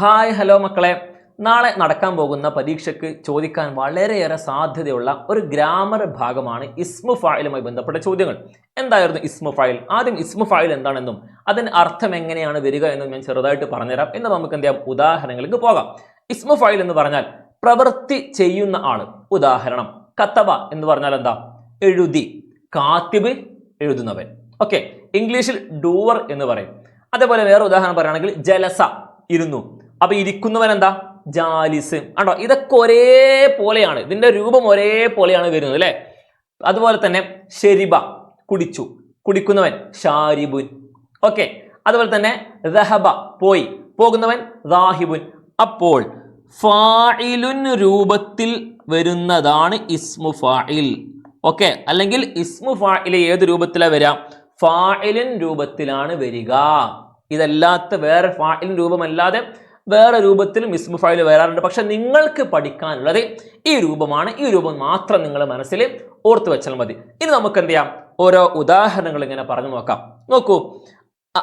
Hi hello മക്കളെ. നാളെ നടക്കാൻ പോകുന്ന പരീക്ഷയ്ക്ക് ചോദിക്കാൻ വളരെയേറെ സാധ്യതയുള്ള ഒരു ഗ്രാമർ ഭാഗമാണ് ഇസ്മു ഫായിലുമായി ബന്ധപ്പെട്ട ചോദ്യങ്ങൾ. എന്തായിരുന്നു ഇസ്മു ഫായിൽ? ആദ്യം ഇസ്മു ഫായിൽ എന്താണെന്നും അതിന് അർത്ഥം എങ്ങനെയാണ് വരിക എന്നും ഞാൻ ചെറുതായിട്ട് പറഞ്ഞുതരാം. എന്ന് നമുക്ക് എന്ത് ചെയ്യാം? ഉദാഹരണങ്ങൾക്ക് പോകാം. ഇസ്മു ഫായിൽ എന്ന് പറഞ്ഞാൽ പ്രവൃത്തി ചെയ്യുന്ന ആൾ ഉദാഹരണം കത്തവ എന്ന് പറഞ്ഞാൽ എന്താ? എഴുതി കാത്തിബ് എഴുതുന്നവൻ. ഓക്കെ ഇംഗ്ലീഷിൽ ഡൂവർ എന്ന് പറയും. അതേപോലെ വേറെ ഉദാഹരണം പറയുകയാണെങ്കിൽ ജലസ ഇരുന്നു. അപ്പൊ ഇരിക്കുന്നവൻ എന്താ? ജാലിസ്. ആണോ ഇതൊക്കെ ഒരേപോലെയാണ്. ഇതിന്റെ രൂപം ഒരേപോലെയാണ് വരുന്നത് അല്ലെ? അതുപോലെ തന്നെ ഷെരിബ കുടിച്ചു. കുടിക്കുന്നവൻ ഷാരിബുൻ. ഓക്കെ. അതുപോലെ തന്നെ റഹബ പോയി. പോകുന്നവൻ റാഹിബുൻ അപ്പോൾ ഫായിലുൻ രൂപത്തിൽ വരുന്നതാണ് ഇസ്മു ഫായിൽ ഓക്കെ. അല്ലെങ്കിൽ ഇസ്മു ഫായിൽ ഏത് രൂപത്തിലാണ് വരിക? ഫായിലിൻ രൂപത്തിലാണ് വരിക. ഇതല്ലാത്ത വേറെ ഫായിലിൻ രൂപമല്ലാതെ വേറെ രൂപത്തിലും ഇസ്മു ഫായിൽ വരാറുണ്ട്. പക്ഷെ നിങ്ങൾക്ക് പഠിക്കാനുള്ളത് ഈ രൂപമാണ്. ഈ രൂപം മാത്രം നിങ്ങൾ മനസ്സിൽ ഓർത്തു വെച്ചാൽ മതി. ഇനി നമുക്ക് എന്ത് ചെയ്യാം ഓരോ ഉദാഹരണങ്ങൾ ഇങ്ങനെ പറഞ്ഞു നോക്കാം. നോക്കൂ.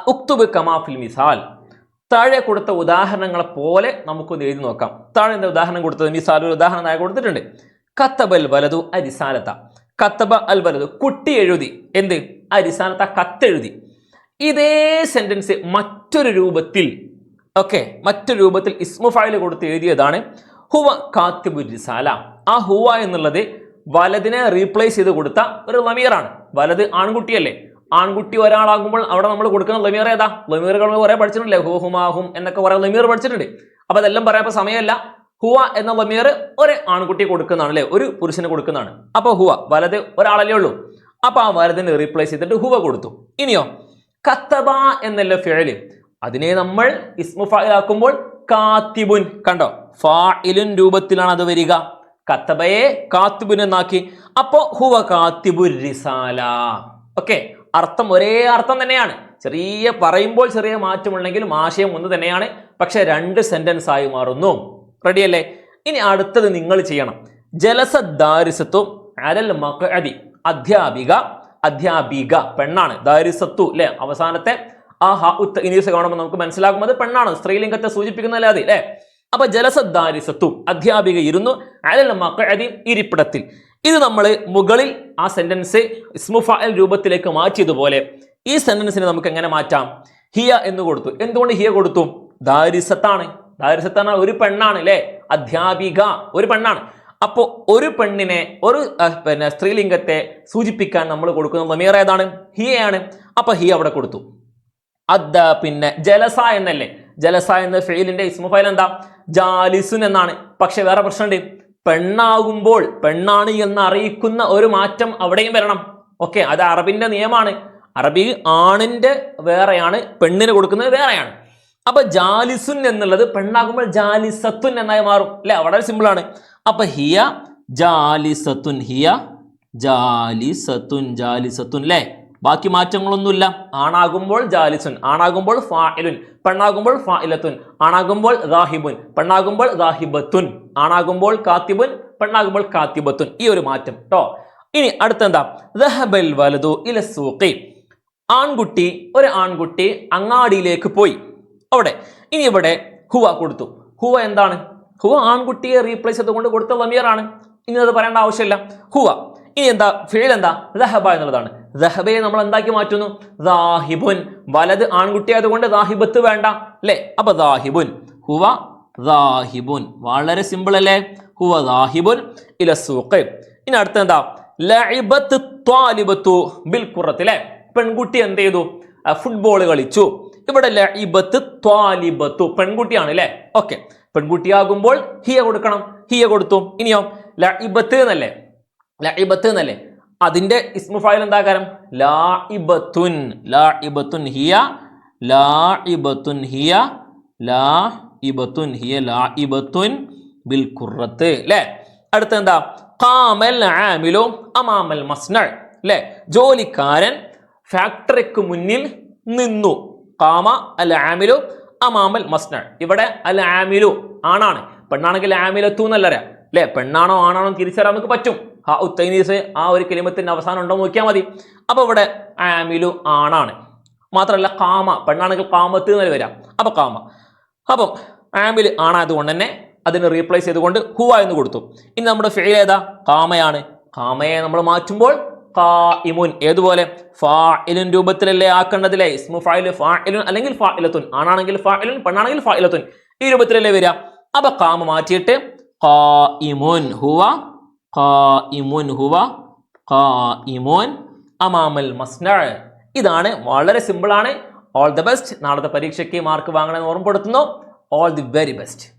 ഉക്തുബ് കമാഫിൽ മിസാൽ. താഴെ കൊടുത്ത ഉദാഹരണങ്ങളെ പോലെ നമുക്കൊന്ന് എഴുതി നോക്കാം. താഴെ എന്താ ഉദാഹരണം കൊടുത്തത്? മിസാൽ ഒരു ഉദാഹരണം താഴെ കൊടുത്തിട്ടുണ്ട്. കത്തബൽ വലതു അരിസാലത്ത കത്തബ അൽ വലതു. കുട്ടി എഴുതി. എന്ത്? അരിസാലത്ത കത്തെഴുതി. ഇതേ സെന്റൻസ് മറ്റൊരു രൂപത്തിൽ ഓക്കെ മറ്റൊരു രൂപത്തിൽ ഇസ്മു ഫായിൽ കൊടുത്ത് എഴുതിയതാണ് ഹുവ കാത്തിബു റിസാല ആ ഹുവ എന്നുള്ളത് വലതിനെ റീപ്ലേസ് ചെയ്ത് കൊടുത്ത ഒരു ലമീറാണ്. വലത് ആൺകുട്ടിയല്ലേ? ആൺകുട്ടി ഒരാളാകുമ്പോൾ അവിടെ നമ്മൾ കൊടുക്കുന്ന ലമീർ ഏതാ? ലമീറുകൾ കുറെ പഠിച്ചിട്ടുണ്ടല്ലേ? ഹു ഹുമാഹും എന്നൊക്കെ കുറെ ലമീർ പഠിച്ചിട്ടുണ്ട്. അപ്പൊ അതെല്ലാം പറയാൻ സമയമല്ല. ഹുവ എന്ന ലമീർ ഒരു ആൺകുട്ടി കൊടുക്കുന്നതാണ് അല്ലേ? ഒരു പുരുഷന് കൊടുക്കുന്നതാണ്. അപ്പൊ ഹുവ വലത് ഒരാളല്ലേ ഉള്ളൂ. അപ്പൊ ആ വലതിനെ റീപ്ലേസ് ചെയ്തിട്ട് ഹുവ കൊടുത്തു. ഇനിയോ കത്തബ എന്നല്ല ഫിഴൽ അതിനെ നമ്മൾ ഇസ്മു ഫായിലാക്കുമ്പോൾ കാത്തിബുൻ കണ്ടോ? ഫായിലുൻ രൂപത്തിലാണ് അത് വരിക. കത്തബയെ കാത്തിബുൻ എന്നാക്കി. അപ്പോ ഹുവ കാത്തിബുൻ റിസാല. ഓക്കെ അർത്ഥം ഒരേ അർത്ഥം തന്നെയാണ്. ചെറിയ പറയുമ്പോൾ ചെറിയ മാറ്റമുണ്ടെങ്കിലും ആശയം ഒന്ന് തന്നെയാണ്. പക്ഷെ രണ്ട് സെന്റൻസ് ആയി മാറുന്നു. റെഡിയല്ലേ ഇനി അടുത്തത് നിങ്ങൾ ചെയ്യണം. ജലസ ദാരിസത്വം അലൽ മഖഅദി. അധ്യാപിക അധ്യാപിക പെണ്ണാണ്. ദാരിസത്തു അല്ലെ? അവസാനത്തെ ആ ഹ ഉത്ത ഇനീസ് കാണുമ്പോൾ നമുക്ക് മനസ്സിലാകും. അത് പെണ്ണാണ്. സ്ത്രീലിംഗത്തെ സൂചിപ്പിക്കുന്ന അല്ലാതെ അല്ലേ? അപ്പൊ ജലസദ്ദാരിസത്തു അധ്യാപിക ഇരുന്നു അലൽ മഖഅദി ഇരിപ്പിടത്തിൽ. ഇത് നമ്മൾ മുകളിൽ ആ സെന്റൻസ് ഇസ്മുഫാൽ രൂപത്തിലേക്ക് മാറ്റിയതുപോലെ ഈ സെന്റൻസിനെ നമുക്ക് എങ്ങനെ മാറ്റാം? ഹിയ എന്ന് കൊടുത്തു. എന്തുകൊണ്ട് ഹിയ കൊടുത്തു? ദാരിസത്താണ്. ദാരിസത്താണ് ഒരു പെണ്ണാണ് അല്ലേ? അധ്യാപിക ഒരു പെണ്ണാണ്. അപ്പോൾ ഒരു പെണ്ണിനെ ഒരു പിന്നെ സ്ത്രീലിംഗത്തെ സൂചിപ്പിക്കാൻ നമ്മൾ കൊടുക്കുന്ന ലമീർ ഏതാണ്? ഹിയയാണ്. അപ്പോൾ ഹിയ അവിടെ കൊടുത്തു. അദ്ദ പിന്നെ ജലസ എന്നല്ലേ? ജലസ എന്ന ഫെയിലിന്റെ ഇസ്മു ഫൈൽ എന്താ? ജാലിസുൻ എന്നാണ്. പക്ഷെ വേറെ പ്രശ്നമുണ്ട്. പെണ്ണാകുമ്പോൾ പെണ്ണാണ് എന്ന് അറിയിക്കുന്ന ഒരു മാറ്റം അവിടെയും വരണം. ഓക്കെ അത് അറബിന്റെ നിയമമാണ്. അറബി ആണിന്റെ വേറെയാണ് പെണ്ണിന് കൊടുക്കുന്നത് വേറെയാണ്. അപ്പൊ ജാലിസുൻ എന്നുള്ളത് പെണ്ണാകുമ്പോൾ ജാലിസത്തുൻ എന്നായി മാറും. അല്ലെ? വളരെ സിമ്പിൾ ആണ്. അപ്പൊ ഹിയ ജാലിസത്തുൻ ഹിയ ജാലിസത്തുൻ ജാലിസത്തുൻ അല്ലേ? ബാക്കി മാറ്റങ്ങളൊന്നുമില്ല. ആണാകുമ്പോൾ ജാലിസുൻ ആണാകുമ്പോൾ ഫാഇലുൻ പെണ്ണാകുമ്പോൾ ഫാഇലത്തുൻ ആണാകുമ്പോൾ റാഹിബുൻ പെണ്ണാകുമ്പോൾ ദാഹിബത്തുൻ ആണാകുമ്പോൾ കാത്തിബുൻ പെണ്ണാകുമ്പോൾ കാത്തിബത്തുൻ. ഈ ഒരു മാറ്റം കേട്ടോ ഇനി അടുത്തെന്താ? വലതു ഇല സൂക്കി ആൺകുട്ടി ഒരു ആൺകുട്ടി അങ്ങാടിയിലേക്ക് പോയി. അവിടെ ഇനി ഇവിടെ ഹുവ കൊടുത്തു. ഹുവ എന്താണ്? ഹുവ ആൺകുട്ടിയെ റീപ്ലേസ് ചെയ്തുകൊണ്ട് കൊടുത്ത ലമിയറാണ് ഇനി അത് പറയേണ്ട ആവശ്യമില്ല. ഹുവ ഇനി എന്താ? ഫീൽ എന്താ? ദഹബ എന്നുള്ളതാണ്. ദഹബയെ നമ്മൾ എന്താക്കി മാറ്റുന്നു? ദാഹിബുൻ. വലത് ആൺകുട്ടി ആയതുകൊണ്ട് ദാഹിബത്ത് വേണ്ട അല്ലേ? അപ്പൊ ദാഹിബുൻ. ഹുവ ദാഹിബുൻ. വളരെ സിമ്പിൾ അല്ലേ? ഹുവ ദാഹിബുൻ ഇല സൂഖ്. ഇനി അടുത്ത എന്താ? ലഇബത്ത് ത്വാലിബത്തു ബിൽ കുറത്തിലെ പെൺകുട്ടി എന്ത് ചെയ്തു? ഫുട്ബോൾ കളിച്ചു. ഇവിടെ ലഇബത്ത് ത്വാലിബത്തു. പെൺകുട്ടിയാണ് അല്ലേ? ഓക്കെ. പെൺകുട്ടിയാകുമ്പോൾ ഹിയ കൊടുക്കണം. ഹിയ കൊടുത്തു. ഇനിയോ? ലഇബത്ത് എന്നല്ലേ? ലഇബത്ത് എന്നല്ലേ അതിന്റെ ഇസ്മു ഫായിൽ എന്താ കാരം? ലാഇബത്തുൻ. ലാഇബത്തുൻ ഹിയ ലാഇബത്തുൻ ഹിയ ലാഇബത്തുൻ ഹിയ ലാഇബത്തുൻ ബിൽ ഖുറത്ത് അല്ലേ അടുത്ത എന്താ കാമൽ ആമിലു അമാമൽ മസ്നൾ അല്ലേ ജോലിക്കാരൻ ഫാക്ടറിക്ക് മുന്നിൽ നിന്നു. കാമ അൽ ആമിലു അമാമൽ മസ്നൾ ഇവിടെ അൽ ആമിലു ആണാണ്. പെണ്ണാണെങ്കിൽ ആമിലത്തു എന്നല്ല അല്ലേ പെണ്ണാണോ ആണാണോ തിരിച്ചറിയാൻ നമുക്ക് പറ്റും. ആ ഉത്തൈനീസ് ആ ഒരു കിലിമത്തിന്റെ അവസാനം ഉണ്ടോ നോക്കിയാൽ മതി. അപ്പോൾ ഇവിടെ ആമിലു ആണാണ്. മാത്രമല്ല കാമ പെണ്ണാണെങ്കിൽ കാമത്ത് എന്നല്ല വരാം അപ്പോൾ കാമ. അപ്പം ആമിൽ ആണായതുകൊണ്ട് തന്നെ അതിന് റീപ്ലേസ് ചെയ്തുകൊണ്ട് ഹുവ എന്ന് കൊടുത്തു. ഇനി നമ്മുടെ ഫെയിൽ ഏതാ? കാമയാണ്. കാമയെ നമ്മൾ മാറ്റുമ്പോൾ ഇമുൻ ഏതുപോലെ? ഫാഇലുൻ രൂപത്തിലല്ലേ ആക്കേണ്ടതില്ലേ? ഇസ്മു ഫായിൽ ഫാഇലുൻ അല്ലെങ്കിൽ ഫാഇലത്തുൻ. ആണാണെങ്കിൽ ഫാഇലുൻ പെണ്ണാണെങ്കിൽ ഫാഇലത്തുൻ. ഈ രൂപത്തിലല്ലേ വരിക അപ്പൊ കാമ മാറ്റിയിട്ട് ഇമുൻ ഹുവ ഇമുൻ ഹുവ ഖായിമുൻ അമാമൽ ഇതാണ് വളരെ സിമ്പിൾ ആണ്. ഓൾ ദ ബെസ്റ്റ് നാളത്തെ പരീക്ഷയ്ക്ക് മാർക്ക് വാങ്ങണമെന്ന് ഓർമ്മപ്പെടുത്തുന്നു. All the very best